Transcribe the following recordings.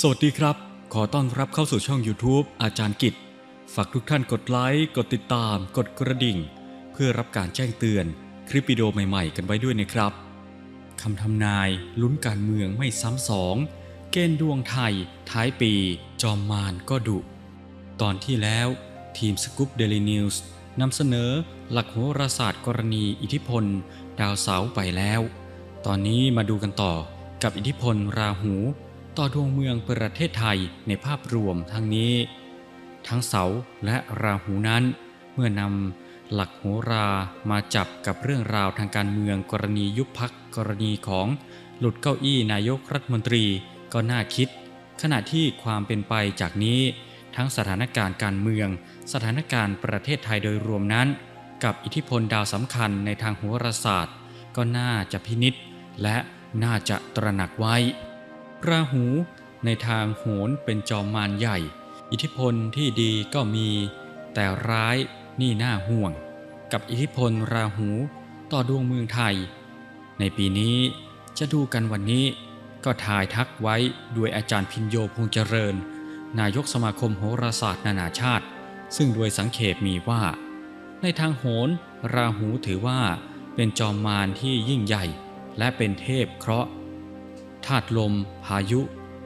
สวัสดีครับ ขอต้อนรับเข้าสู่ช่อง YouTube อาจารย์กิจ ฝากทุกท่านกดไลค์ กดติดตาม กดกระดิ่ง เพื่อรับการแจ้งเตือนคลิปวิดีโอใหม่ๆ กันไว้ด้วยนะครับ คำทำนายลุ้นการเมืองไม่ซ้ำสอง เกณฑ์ดวงไทย ท้ายปี จอมมารก็ดุ ตอนที่แล้วทีมสกู๊ปเดลินิวส์นำเสนอหลักโหราศาสตร์กรณีอิทธิพล ดาวเสาร์ไปแล้ว ตอนนี้มาดูกันต่อกับอิทธิพลราหู ต่อดวงเมืองประเทศไทยในภาพรวมทั้งนี้ ทั้งเสาและราหูนั้น เมื่อนำหลักโหรามาจับกับเรื่องราวทางการเมืองกรณียุบพักกรณีของหลุดเก้าอี้นายกรัฐมนตรีก็น่าคิด ขณะที่ความเป็นไปจากนี้ ทั้งสถานการณ์การเมือง สถานการณ์ประเทศไทยโดยรวมนั้น กับอิทธิพลดาวสำคัญในทางโหราศาสตร์ ก็น่าจะพินิษและน่าจะตระหนักไว้ ราหูในทางโหนเป็นจอมมารใหญ่ อิทธิพลที่ดีก็มี แต่ร้ายนี่น่าห่วง กับอิทธิพลราหูต่อดวงเมืองไทย ในปีนี้จะดูกันวันนี้ ก็ทายทักไว้ด้วยอาจารย์พินโยพงษ์เจริญ นายกสมาคมโหราศาสตร์นานาชาติ ซึ่งโดยสังเขปมีว่า ในทางโหนราหูถือว่าเป็นจอมมารที่ยิ่งใหญ่ และเป็นเทพเคราะห์ ธาตุลม พายุ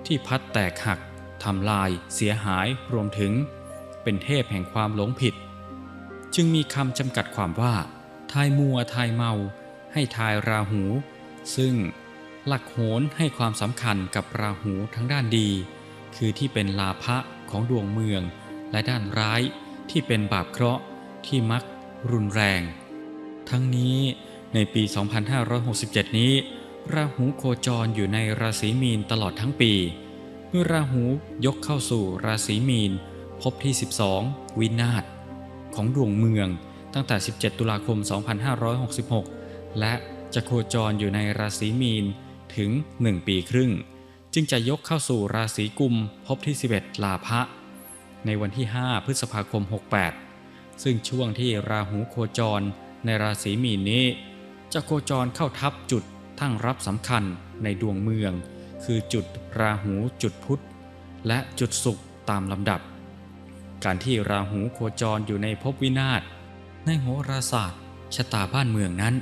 ที่พัดแตกหักทำลาย เสียหายรวมถึง เป็นเทพแห่งความหลงผิด จึงมีคำจำกัดความว่า ทายมัวทายเมา ให้ทายราหู ซึ่งหลักโหนให้ความสำคัญกับราหูทั้งด้านดี คือที่เป็นลาภะของดวงเมือง และด้านร้ายที่เป็นบาปเคราะห์ที่มักรุนแรง ทั้งนี้ในปี 2567 นี้ ราหูโคจรอยู่ในราศีมีนตลอดทั้งปี เมื่อราหูยกเข้าสู่ราศีมีน พบที่ 12 วินาศของดวงเมืองตั้งแต่ 17 ตุลาคม 2566 และจะโคจรอยู่ในราศีมีนถึง 1 ปีครึ่ง จึงจะยกเข้าสู่ราศีกุมพบที่ 11 ลาภะในวันที่ 5 พฤษภาคม 68 ซึ่งช่วงที่ราหูโคจรในราศีมีนนี้ จะโคจรเข้าทับจุด ทั้งรับสำคัญในดวงเมือง คือจุดราหูจุดพุธและจุดศุกร์ตามลำดับ การที่ราหูโคจรอยู่ในภพวินาศในโหราศาสตร์ชะตาบ้านเมืองนั้น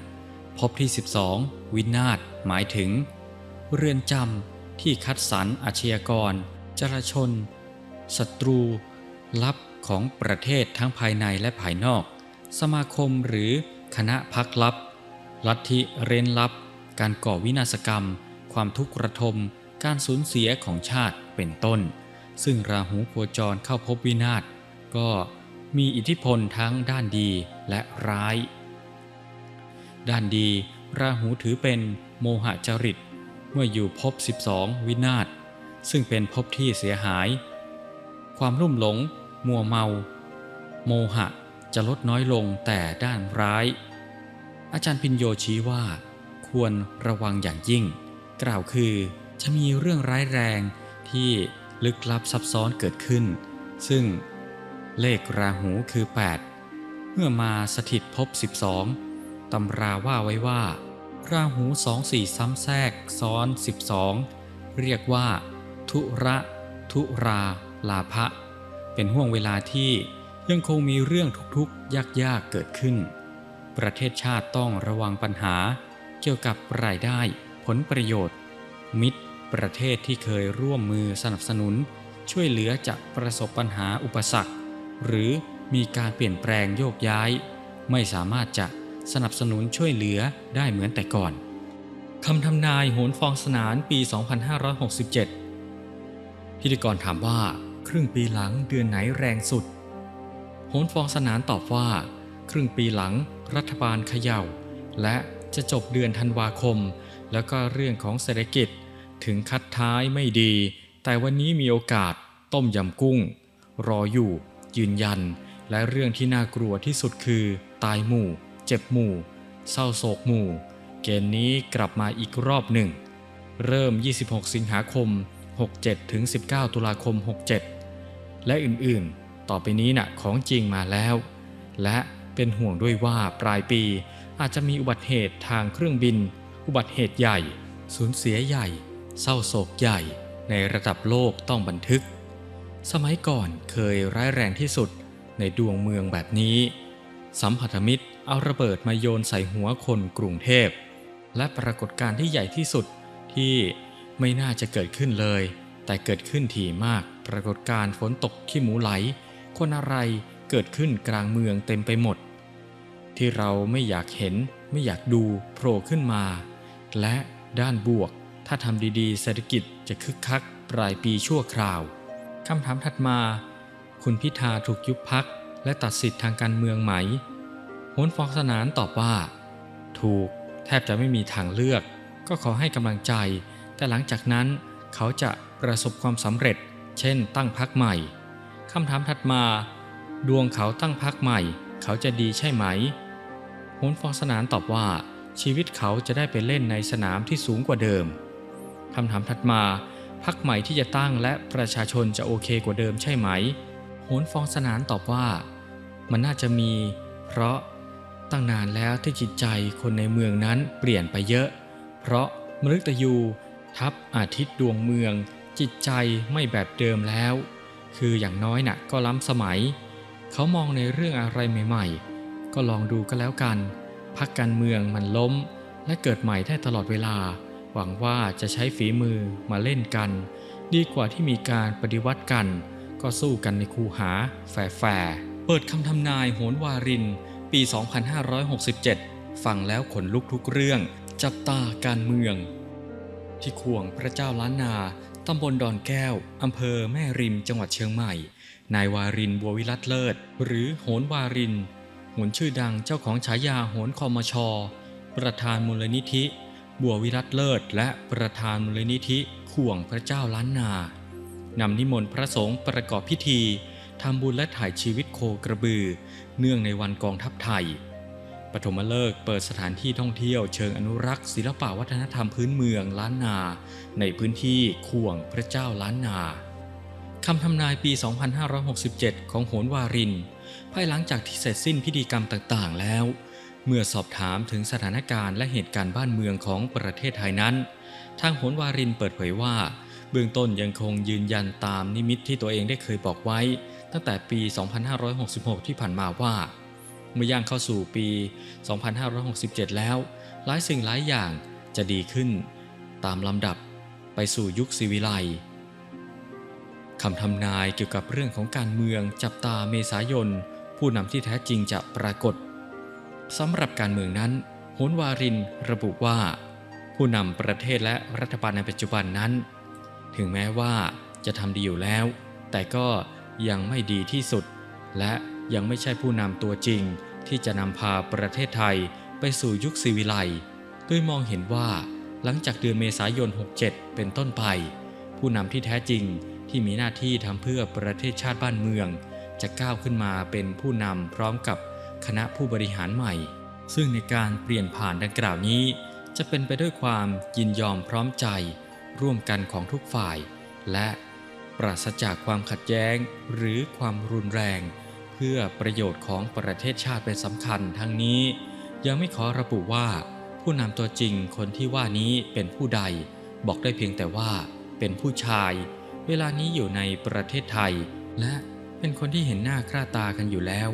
ภพที่ 12 วินาศหมายถึง เรือนจำที่คัดสรรอาชญากร จราชนศัตรู ลับของประเทศทั้งภายในและภายนอก สมาคมหรือคณะพักลับ ลัทธิเร้นลับ การก่อวินาศกรรม ความทุกข์ระทม การสูญเสียของชาติเป็นต้น ซึ่งราหูโคจรเข้าพบวินาศก็มีอิทธิพลทั้งด้านดีและร้าย ด้านดี ราหูถือเป็นโมหจริต เมื่ออยู่ภพ12 วินาศซึ่งเป็นภพที่เสียหาย ความรุ่มหลง มัวเมา โมหะจะลดน้อยลงแต่ด้านร้าย อาจารย์พินโยชี้ว่า ควรระวังอย่างยิ่ง กล่าวคือจะมีเรื่องร้ายแรงที่ลึกลับซับซ้อนเกิดขึ้น ซึ่งเลขราหูคือ 8 เมื่อมาสถิตภพ12 ตำราว่าไว้ว่า ราหูสองสี่ซ้ำแทรกซ้อน 12 เรียกว่า ทุระ ทุราลาภะเป็นห่วงเวลาที่ยังคงมีเรื่องทุกข์ๆยากๆเกิดขึ้น ประเทศชาติต้องระวังปัญหา เกี่ยวกับรายได้ ผลประโยชน์ มิตร ประเทศที่เคยร่วมมือสนับสนุน ช่วยเหลือจะประสบปัญหาอุปสรรค หรือมีการเปลี่ยนแปลงโยกย้าย ไม่สามารถจะสนับสนุนช่วยเหลือได้เหมือนแต่ก่อนคำทำนายโหนฟองสนานปี 2567 พิธีกรถามว่าครึ่งปีหลังเดือนไหนแรงสุด โหนฟองสนานตอบว่า ครึ่งปีหลังรัฐบาลเขย่า และ จะจบเดือนธันวาคม แล้วก็เรื่องของเศรษฐกิจถึงคัดท้ายไม่ดี แต่วันนี้มีโอกาสต้มยำกุ้ง รออยู่ ยืนยัน และเรื่องที่น่ากลัวที่สุดคือ ตายหมู่ เจ็บหมู่ เศร้าโศกหมู่ เกณฑ์นี้กลับมาอีกรอบหนึ่ง เริ่ม 26 สิงหาคม 67 ถึง 19 ตุลาคม 67 และอื่นๆ ต่อไปนี้น่ะของจริงมาแล้ว และเป็นห่วงด้วยว่าปลายปี อาจจะมีอุบัติเหตุทางเครื่องบิน อุบัติเหตุใหญ่ สูญเสียใหญ่ เศร้าโศกใหญ่ ในระดับโลกต้องบันทึก สมัยก่อนเคยร้ายแรงที่สุดในดวงเมืองแบบนี้ สัมพันธมิตรเอาระเบิดมาโยนใส่หัวคนกรุงเทพ และปรากฏการณ์ที่ใหญ่ที่สุดที่ไม่น่าจะเกิดขึ้นเลย แต่เกิดขึ้นถี่มาก ปรากฏการณ์ฝนตกขี้หมูไหล คนอะไรเกิดขึ้นกลางเมืองเต็มไปหมด ที่เราไม่อยากเห็น ไม่อยากดูโผล่ขึ้นมา และด้านบวก ถ้าทำดีๆ เศรษฐกิจจะคึกคักปลายปีชั่วคราวคำถามถัดมา คุณพิธาถูกยุบพักและตัดสิทธิ์ทางการเมืองไหมโหนฟองสนานตอบว่า ถูกแทบจะไม่มีทางเลือก ก็ขอให้กำลังใจ แต่หลังจากนั้นเขาจะประสบความสำเร็จ เช่น ตั้งพักใหม่คำถามถัดมา ดวงเขาตั้งพักใหม่ เขาจะดีใช่ไหม โหนฟองสนานตอบว่าชีวิตเขาจะได้ไปเล่นในสนามที่สูงกว่าเดิมคำถามถัดมาพักใหม่ที่จะตั้งและประชาชนจะโอเคกว่าเดิมใช่ไหมโหนฟองสนานตอบว่า มันน่าจะมี เพราะตั้งนานแล้วที่จิตใจคนในเมืองนั้นเปลี่ยนไปเยอะ เพราะมฤตยูทับอาทิตย์ดวงเมือง จิตใจไม่แบบเดิมแล้ว คืออย่างน้อยน่ะก็ล้ำสมัย เขามองในเรื่องอะไรใหม่ ๆ ก็ลองดูก็แล้วกัน พักการเมืองมันล้ม และเกิดใหม่ได้ตลอดเวลา หวังว่าจะใช้ฝีมือมาเล่นกัน ดีกว่าที่มีการปฏิวัติกัน ก็สู้กันในคูหาแฝแฝเปิดคำทำนายโหนวาริน ปี 2567 ฟังแล้วขนลุกทุกเรื่อง จับตาการเมือง ที่ขวงพระเจ้าล้านนาตำบลดอนแก้ว อำเภอแม่ริม จังหวัดเชียงใหม่ นายวารินบัววิรัตเลิศ หรือโหนวาริน หนชื่อดังเจ้าของฉายาโหนคอมชอประธานมูลนิธิ บัววิรัตเลิศ และประธานมูลนิธิข่วงพระเจ้าล้านนานำนิมนต์พระสงฆ์ประกอบพิธีทำบุญและถ่ายชีวิตโคกระบือ เนื่องในวันกองทัพไทย ปฐมฤกษ์เปิดสถานที่ท่องเที่ยวเชิงอนุรักษ์ ศิลปวัฒนธรรมพื้นเมืองล้านนา ในพื้นที่ข่วงพระเจ้าล้านนาคำทำนายปี 2567 ของโหนวาริน ภายหลังจากที่เสร็จสิ้นพิธีกรรมต่างๆ แล้ว เมื่อสอบถามถึงสถานการณ์และเหตุการณ์บ้านเมืองของประเทศไทยนั้น ทางหนวารินเปิดเผยว่า เบื้องต้นยังคงยืนยันตามนิมิตที่ตัวเองได้เคยบอกไว้ ตั้งแต่ปี 2566 ที่ผ่านมาว่า เมื่อย่างเข้าสู่ปี 2567 แล้ว หลายสิ่งหลายอย่างจะดีขึ้น ตามลำดับไปสู่ยุคศิวิไลำทำนายเกี่ยวกับเรื่องของการเมืองจับตาเมษายน ผู้นำที่แท้จริงจะปรากฏสำหรับการเมืองนั้นโหนวารินระบุว่า ผู้นำประเทศและรัฐบาลในปัจจุบันนั้น ถึงแม้ว่าจะทำดีอยู่แล้ว แต่ก็ยังไม่ดีที่สุด และยังไม่ใช่ผู้นำตัวจริง ที่จะนำพาประเทศไทยไปสู่ยุคศิวิไลย์โดยมองเห็นว่าหลังจากเดือนเมษายน 67 เป็นต้นไป ผู้นำที่แท้จริง ที่มีหน้าที่ทำเพื่อประเทศชาติบ้านเมือง จะก้าวขึ้นมาเป็นผู้นำพร้อมกับคณะผู้บริหารใหม่ ซึ่งในการเปลี่ยนผ่านดังกล่าวนี้ จะเป็นไปด้วยความยินยอมพร้อมใจ ร่วมกันของทุกฝ่าย และปราศจากความขัดแย้งหรือความรุนแรง เพื่อประโยชน์ของประเทศชาติเป็นสำคัญทั้งนี้ ยังไม่ขอระบุว่า ผู้นำตัวจริงคนที่ว่านี้เป็นผู้ใด บอกได้เพียงแต่ว่าเป็นผู้ชาย เวลานี้อยู่ในประเทศไทย และเป็นคนที่เห็นหน้าค่าตากันอยู่แล้ว